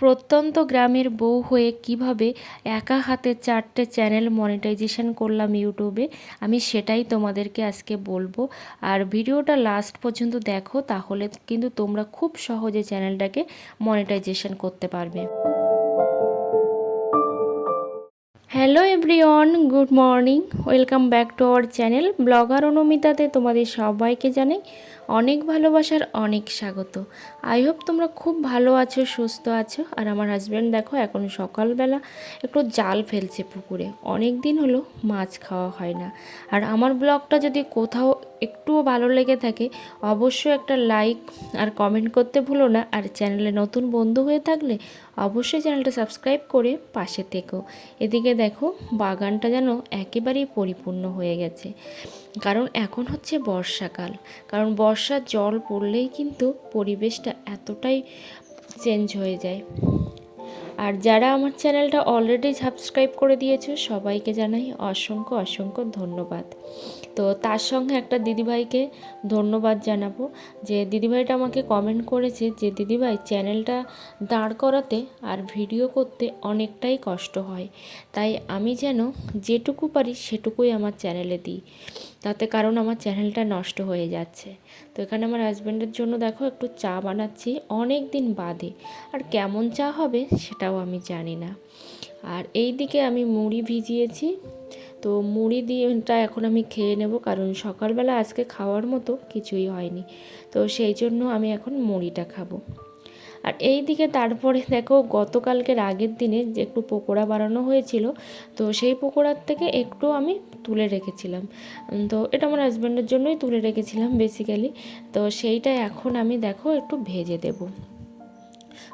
প্রত্যন্ত গ্রামের বউ হয়ে কীভাবে একা হাতে চারটে চ্যানেল মনিটাইজেশন করলাম ইউটিউবে, আমি সেটাই তোমাদেরকে আজকে বলব। আর ভিডিওটা লাস্ট পর্যন্ত দেখো, তাহলে কিন্তু তোমরা খুব সহজে চ্যানেলটাকে মনিটাইজেশন করতে পারবে। Hello everyone, good morning, welcome back to our channel. Blogger অনুমিতাতে তোমাদের সবাইকে জানাই অনেক ভালোবাসার অনেক স্বাগত। আই হোপ তোমরা খুব ভালো আছো, সুস্থ আছো। আর আমার হাজব্যান্ড দেখো, এখন সকালবেলা একটু জাল ফেলছে পুকুরে। অনেক দিন হলো মাছ খাওয়া হয় না। আর আমার ব্লগটা যদি কোথাও একটুও ভালো লেগে থাকে, অবশ্যই একটা লাইক আর কমেন্ট করতে ভুলো না। আর চ্যানেলে নতুন বন্ধু হয়ে থাকলে অবশ্যই চ্যানেলটা সাবস্ক্রাইব করে পাশে থেকো। এদিকে দেখো, বাগানটা যেন একেবারেই পরিপূর্ণ হয়ে গেছে। কারণ এখন হচ্ছে বর্ষাকাল। কারণ বর্ষার জল পড়লেই কিন্তু পরিবেশটা এতটাই চেঞ্জ হয়ে যায়। আর যারা আমার চ্যানেলটা অলরেডি সাবস্ক্রাইব করে দিয়েছ, সবাইকে জানাই অসংখ্য অসংখ্য ধন্যবাদ। তো তার সঙ্গে একটা দিদিভাইকে ধন্যবাদ জানাব, যে দিদিভাইটা আমাকে কমেন্ট করেছে যে, দিদিভাই, চ্যানেলটা দাঁড় করাতে আর ভিডিও করতে অনেকটাই কষ্ট হয়। তাই আমি যেন যেটুকু পারি সেটুকুই আমার চ্যানেলে দিই। তাতে কারণ আমার চ্যানেলটা নষ্ট হয়ে যাচ্ছে। তো এখানে আমার হাজব্যান্ডের জন্য দেখো একটু চা বানাচ্ছি অনেক দিন বাদে। আর কেমন চা হবে সেটাও আমি জানি না। আর এই দিকে আমি মুড়ি ভিজিয়েছি। তো মুড়ি দিয়েটা এখন আমি খেয়ে নেব কারণ সকালবেলা আজকে খাওয়ার মতো কিছুই হয়নি। তো সেই জন্য আমি এখন মুড়িটা খাব। আর এই দিকে তারপরে দেখো, গতকালকের আগের দিনে যে একটু পকোড়া বানানো হয়েছিল, তো সেই পকোড়ার থেকে একটু আমি তুলে রেখেছিলাম। তো এটা আমার হাজব্যান্ডের জন্যই তুলে রেখেছিলাম বেসিক্যালি তো সেইটা এখন আমি দেখো, একটু ভেজে দেবো।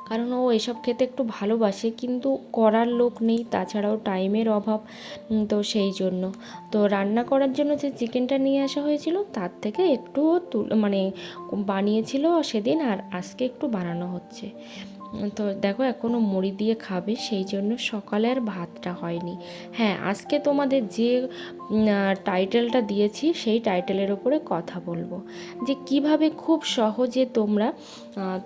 কারণ ও এসব খেতে একটু ভালোবাসে, কিন্তু করার লোক নেই, তাছাড়াও টাইমের অভাব তো সেই জন্য। তো রান্না করার জন্য যে চিকেনটা নিয়ে আসা হয়েছিল, তার থেকে একটু মানে বানিয়েছিল সেদিন, আর আজকে একটু বানানো হচ্ছে। তো দেখো এখনও মুড়ি দিয়ে খাবে, সেই জন্য সকালে আর ভাতটা হয়নি। হ্যাঁ আজকে তোমাদের যে টাইটেলটা দিয়েছি, সেই টাইটেলের ওপরে কথা বলব। যে কীভাবে খুব সহজে তোমরা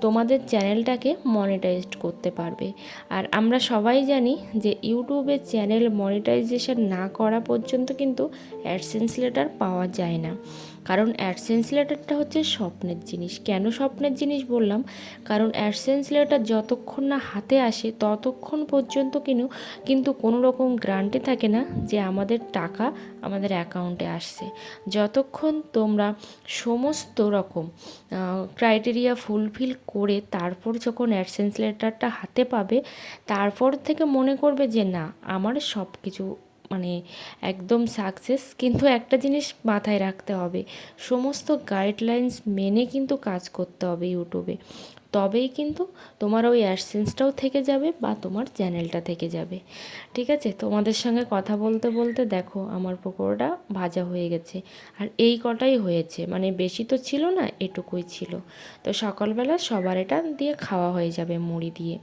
তোমাদের চ্যানেলটাকে মনিটাইজড করতে পারবে। আর আমরা সবাই জানি যে, ইউটিউবে চ্যানেল মনিটাইজেশন না করা পর্যন্ত কিন্তু অ্যাডসেন্স লেটার পাওয়া যায় না। কারণ অ্যাডসেন্স লেটারটা হচ্ছে স্বপ্নের জিনিস। কেন স্বপ্নের জিনিস বললাম? কারণ অ্যাডসেন্স লেটার যতক্ষণ না হাতে আসে, ততক্ষণ পর্যন্ত কিন্তু কিন্তু কোনো রকম গ্রান্টে থাকে না যে আমাদের টাকা আমাদের অ্যাকাউন্টে আসছে। যতক্ষণ তোমরা সমস্ত রকম ক্রাইটেরিয়া ফুলফিল করে তারপর যখন অ্যাডসেন্স লেটারটা হাতে পাবে, তারপর থেকে মনে করবে যে না, আমার সব কিছু মানে একদম সাকসেস কিন্তু একটা জিনিস মাথায় রাখতে হবে, সমস্ত গাইডলাইন্স মেনে কিন্তু কাজ করতে হবে ইউটিউবে। তবেই কিন্তু তোমার ওই অ্যাডসেন্সটাও থেকে যাবে বা তোমার চ্যানেলটা থেকে যাবে। ঠিক আছে? তোমাদের সঙ্গে কথা বলতে বলতে দেখো আমার পকোড়াটা ভাজা হয়ে গেছে, আর এই কটাই হয়েছে। মানে বেশি তো ছিল না, এটুকুই ছিল। তো সকালবেলা সবার এটা দিয়ে খাওয়া হয়ে যাবে মুড়ি দিয়ে।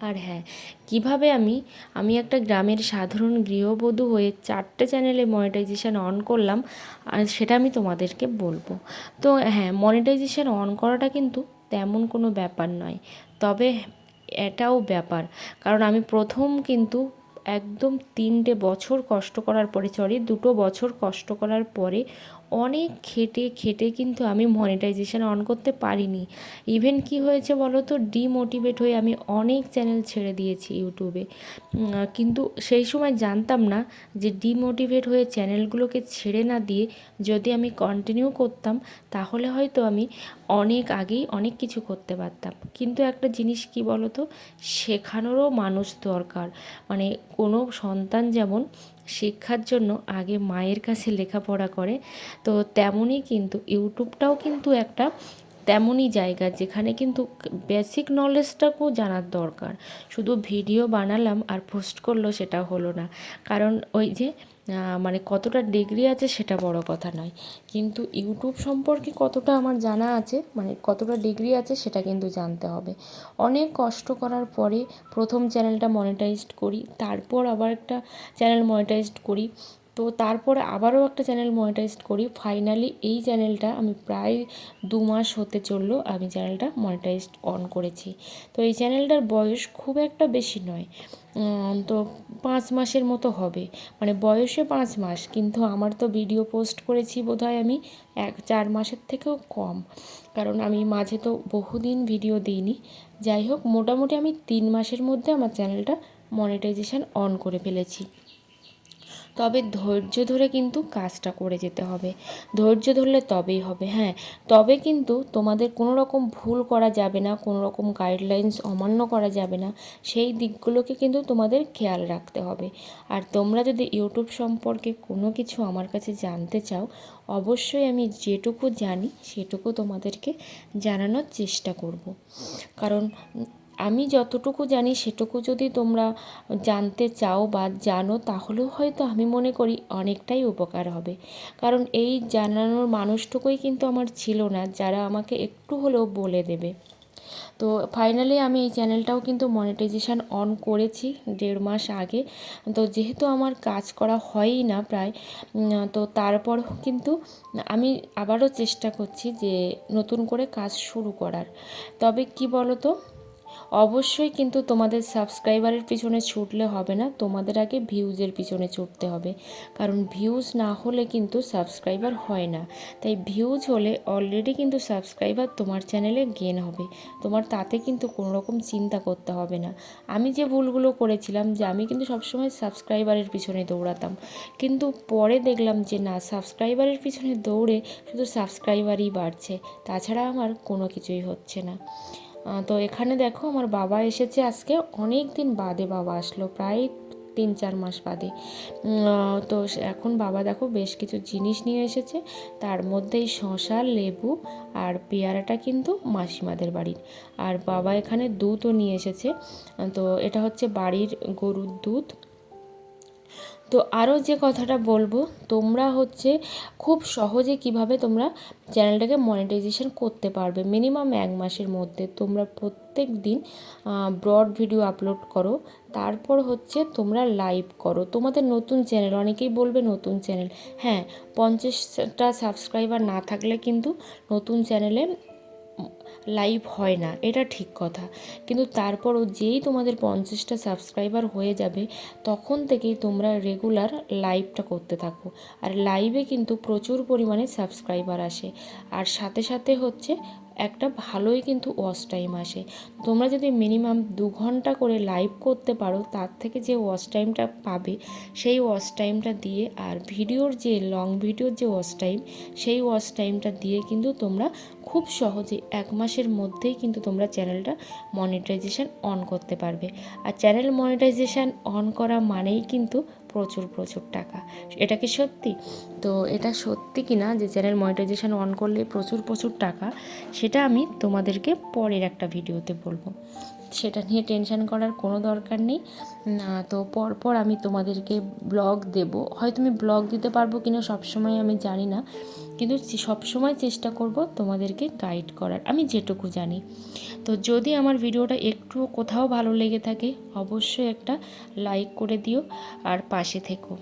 আর হ্যাঁ কীভাবে আমি আমি একটা গ্রামের সাধারণ গৃহবধূ হয়ে চারটে চ্যানেলে মনিটাইজেশান অন করলাম, আর সেটা আমি তোমাদেরকে বলব। তো হ্যাঁ মনিটাইজেশান অন করাটা কিন্তু তেমন কোনো ব্যাপার নয়, তবে এটাও ব্যাপার। কারণ আমি প্রথম কিন্তু একদম তিনটে বছর কষ্ট করার পরে সরি দুটো বছর কষ্ট করার পরে অনেক খেটে খেটে কিন্তু আমি মনিটাইজেশান অন করতে পারিনি। ইভেন কি হয়েছে বলো তো ডিমোটিভেট হয়ে আমি অনেক চ্যানেল ছেড়ে দিয়েছি ইউটিউবে কিন্তু সেই সময় জানতাম না যে ডিমোটিভেট হয়ে চ্যানেলগুলোকে ছেড়ে না দিয়ে যদি আমি কন্টিনিউ করতাম, তাহলে হয়তো আমি অনেক আগেই অনেক কিছু করতে পারতাম। কিন্তু একটা জিনিস কি বলো তো শেখানোরও মানুষ দরকার। মানে কোনো সন্তান যেমন শিক্ষার জন্য আগে মায়ের কাছে লেখাপড়া করে তো তেমনই কিন্তু ইউটিউবটাও কিন্তু একটা তেমনই জায়গা যেখানে কিন্তু বেসিক নলেজটাকেও জানার দরকার। শুধু ভিডিও বানালাম আর পোস্ট করল সেটা হলো না। কারণ ওই যে মানে কতটা ডিগ্রি আছে সেটা বড় কথা নয়। কিন্তু ইউটিউব সম্পর্কে কতটা আমার জানা আছে মানে কতটা ডিগ্রি আছে সেটা কিন্তু জানতে হবে। অনেক কষ্ট করার পরে প্রথম চ্যানেলটা মনিটাইজড করি, তারপর আবার একটা চ্যানেল মনিটাইজড করি। তো তারপরে আবারও একটা চ্যানেল মনিটাইজ করি। ফাইনালি এই চ্যানেলটা আমি প্রায় দু মাস হতে চলল আমি চ্যানেলটা মনিটাইজ অন করেছি। তো এই চ্যানেলটার বয়স খুব একটা বেশি নয় তো পাঁচ মাসের মতো হবে। মানে বয়সে পাঁচ মাস, কিন্তু আমার তো ভিডিও পোস্ট করেছি বোধহয় আমি এক, চার মাসের থেকেও কম। কারণ আমি মাঝে তো বহুদিন ভিডিও দিইনি। যাই হোক, মোটামুটি আমি তিন মাসের মধ্যে আমার চ্যানেলটা মনিটাইজেশন অন করে ফেলেছি। তবে ধৈর্য ধরে কিন্তু কাজটা করে যেতে হবে। ধৈর্য ধরলে তবেই হবে হ্যাঁ। তবে কিন্তু তোমাদের কোনো রকম ভুল করা যাবে না কোনো রকম গাইডলাইন্স অমান্য করা যাবে না, সেই দিকগুলোকে কিন্তু তোমাদের খেয়াল রাখতে হবে। আর তোমরা যদি ইউটিউব সম্পর্কে কোনো কিছু আমার কাছে জানতে চাও, অবশ্যই আমি যেটুকু জানি সেটুকু তোমাদেরকে জানানোর চেষ্টা করব। কারণ আমি যতটুকু জানি সেটুকু যদি তোমরা জানতে চাও বা জানো, তাহলেও হয়তো আমি মনে করি অনেকটাই উপকার হবে। কারণ এই জানানোর মানুষটুকুই কিন্তু আমার ছিল না, যারা আমাকে একটু হলেও বলে দেবে। তো ফাইনালি আমি এই চ্যানেলটাও কিন্তু মনিটাইজেশান অন করেছি দেড় মাস আগে। তো যেহেতু আমার কাজ করা হয়ই না প্রায় তো তারপরেও কিন্তু আমি আবারও চেষ্টা করছি যে নতুন করে কাজ শুরু করার। তবে কি বলো তো অবশ্যই কিন্তু তোমাদের সাবস্ক্রাইবারের পিছনে ছুটলে হবে না, তোমাদের আগে ভিউজের পিছনে ছুটতে হবে। কারণ ভিউজ না হলে কিন্তু সাবস্ক্রাইবার হয় না। তাই ভিউজ হলে অলরেডি কিন্তু সাবস্ক্রাইবার তোমার চ্যানেলে গেন হবে। তোমার তাতে কিন্তু কোনো রকম চিন্তা করতে হবে না। আমি যে ভুলগুলো করেছিলাম যে আমি কিন্তু সবসময় সাবস্ক্রাইবারের পিছনে দৌড়াতাম। কিন্তু পরে দেখলাম যে না সাবস্ক্রাইবারের পিছনে দৌড়ে শুধু সাবস্ক্রাইবারই বাড়ছে। তাছাড়া আমার কোনো কিছুই হচ্ছে না। তো এখানে দেখো আমার বাবা এসেছে আজকে। অনেক দিন বাদে বাবা আসলো, প্রায় তিন চার মাস বাদে। তো এখন বাবা দেখো বেশ কিছু জিনিস নিয়ে এসেছে। তার মধ্যেই শশা লেবু আর পেয়ারাটা কিন্তু মাসিমাদের বাড়ির। আর বাবা এখানে দুধও নিয়ে এসেছে। তো এটা হচ্ছে বাড়ির গরুর দুধ। তো আরও যে কথাটা বলব, তোমরা হচ্ছে খুব সহজে কীভাবে তোমরা চ্যানেলটাকে মনিটাইজেশন করতে পারবে। মিনিমাম এক মাসের মধ্যে তোমরা প্রত্যেক দিন ব্রড ভিডিও আপলোড করো। তারপর হচ্ছে তোমরা লাইভ করো। তোমাদের নতুন চ্যানেল অনেকেই বলবে নতুন চ্যানেল হ্যাঁ পঞ্চাশটা সাবস্ক্রাইবার না থাকলে কিন্তু নতুন চ্যানেলে লাইভ হয় না, এটা ঠিক কথা। কিন্তু তারপরও যেই তোমাদের পঞ্চাশটা সাবস্ক্রাইবার হয়ে যাবে, তখন থেকেই তোমরা রেগুলার লাইভটা করতে থাকো। আর লাইভে কিন্তু প্রচুর পরিমাণে সাবস্ক্রাইবার আসে। আর সাথে সাথে হচ্ছে একটা ভালোই কিন্তু ওয়াচ টাইম আসে। তোমরা যদি মিনিমাম দু ঘণ্টা করে লাইভ করতে পারো, তার থেকে যে ওয়াচ টাইমটা পাবে, সেই ওয়াচ টাইমটা দিয়ে আর ভিডিওর যে লং ভিডিওর যে ওয়াচ টাইম, সেই ওয়াচ টাইমটা দিয়ে কিন্তু তোমরা খুব সহজে এক মাসের মধ্যেই কিন্তু তোমরা চ্যানেলটা মনিটাইজেশন অন করতে পারবে। আর চ্যানেল মনিটাইজেশন অন করা মানেই কিন্তু প্রচুর প্রচুর টাকা। এটা কি সত্যি? তো এটা সত্যি কি না যে চ্যানেল মনিটাইজেশন অন করলে প্রচুর প্রচুর টাকা, সেটা আমি তোমাদেরকে পরের একটা ভিডিওতে বলব। সেটা নিয়ে টেনশান করার কোনো দরকার নেই। তো পরপর আমি তোমাদেরকে ব্লগ দেব। হয়তো আমি ব্লগ দিতে পারব কিনা সবসময় আমি জানি না। কিন্তু সবসময় চেষ্টা করব তোমাদেরকে গাইড করার। আমি যেটুকু জানি। তো যদি আমার ভিডিওটা একটু কোথাও ভালো লেগে থাকে, অবশ্যই একটা লাইক করে দিও। আর পাশে থেকো।